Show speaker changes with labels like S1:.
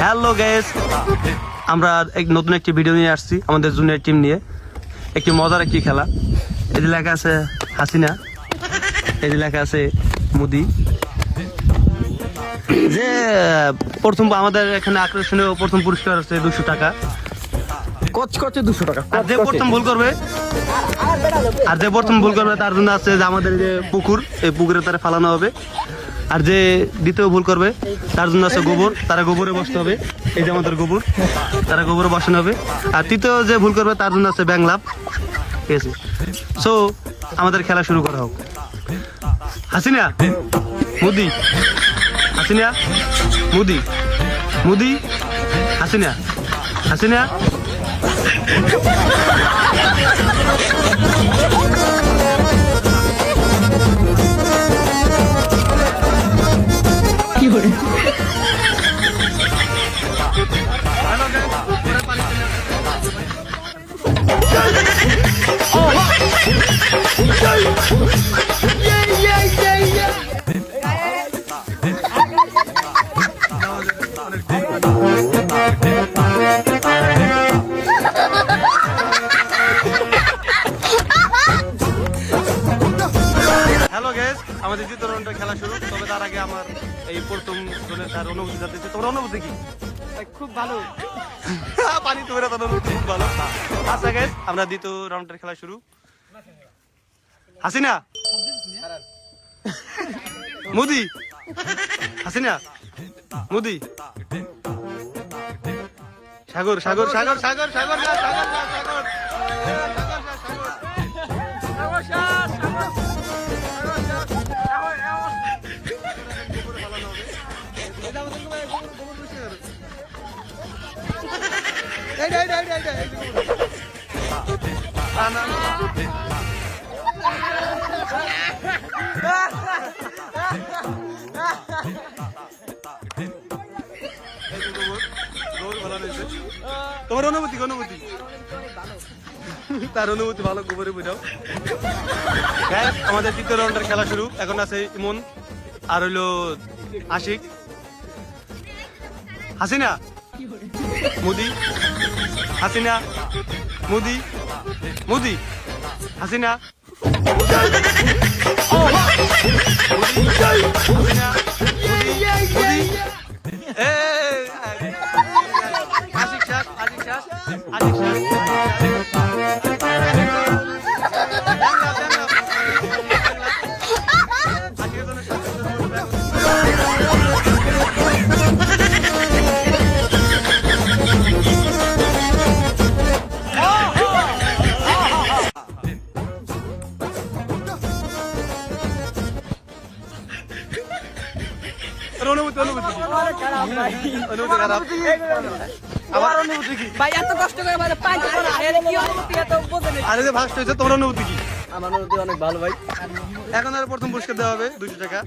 S1: Hello gas আমরা এক নতুন একটি ভিডিও নিয়ে আসছি আমাদের জুনিয়র টিম নিয়ে। একটি মজার একটি খেলা। যে লেখা আছে হাসিনা। যে লেখা আছে মুদি। যে প্রথম আমাদের এখানে আকর্ষণীয় প্রথম পুরস্কার হচ্ছে দুশো টাকা।
S2: কচকচে দুশো টাকা
S1: আর যে প্রথম ভুল করবে আর যে প্রথম ভুল করবে তার জন্য আছে যে আমাদের যে পুকুর এই পুকুরে তারা ফালানো হবে। আর যে দ্বিতীয় ভুল করবে, তার জন্য আছে গোবর, তারা গোবরে বসতে হবে। এই যে আমাদের গোবর, তারা গোবরে বসানো হবে। আর তৃতীয় যে ভুল করবে, তার জন্য আছে ব্যাংলাভ ঠিক আছে? সো আমাদের খেলা শুরু করা হোক। হাসিনা, মোদি। হাসিনা, মোদি। মোদি, হাসিনা। হাসিনা। আমাদের দ্বিতীয় রাউন্ডের খেলা শুরু। তবে তার আগে আমার এই প্রথম জনের তার অনুভূতি জানতেছে তোমার অনুভূতি কি?
S2: খুব ভালো।
S1: পানি তোমার অনুভূতি খুব ভালো। আচ্ছা গেস আমরা দ্বিতীয় রাউন্ডের খেলা শুরু। হাসিনা মোদি হাসিনা মোদি সাগর সাগর সাগর সাগর সাগর সাগর যা, সাগর তোমার অনুভূতি অনুভূতি? তার অনুভূতি ভালো গোবরে বুঝাও। Guys, আমাদের তৃতীয় রাউন্ডের খেলা শুরু। এখন আছে ইমন আর হইল আশিক। হাসিনা। মোদি। হাসিনা। মোদি। মোদি। হাসিনা। হাসিনা শাহ আশিক শাহ অনুভূতি আমার অনুভূতি কি?
S3: ভাই এত কষ্ট করে মানে পাঁচ করা এর কি অনুভূতি এত বোঝে নেই
S1: আরে যে ভাষ্ট হয়েছে তোমার অনুভূতি কি?
S2: আমার অনুভূতি অনেক ভালো ভাই।
S1: এখন আর প্রথম পুরস্কার দেওয়া হবে দুশো টাকা।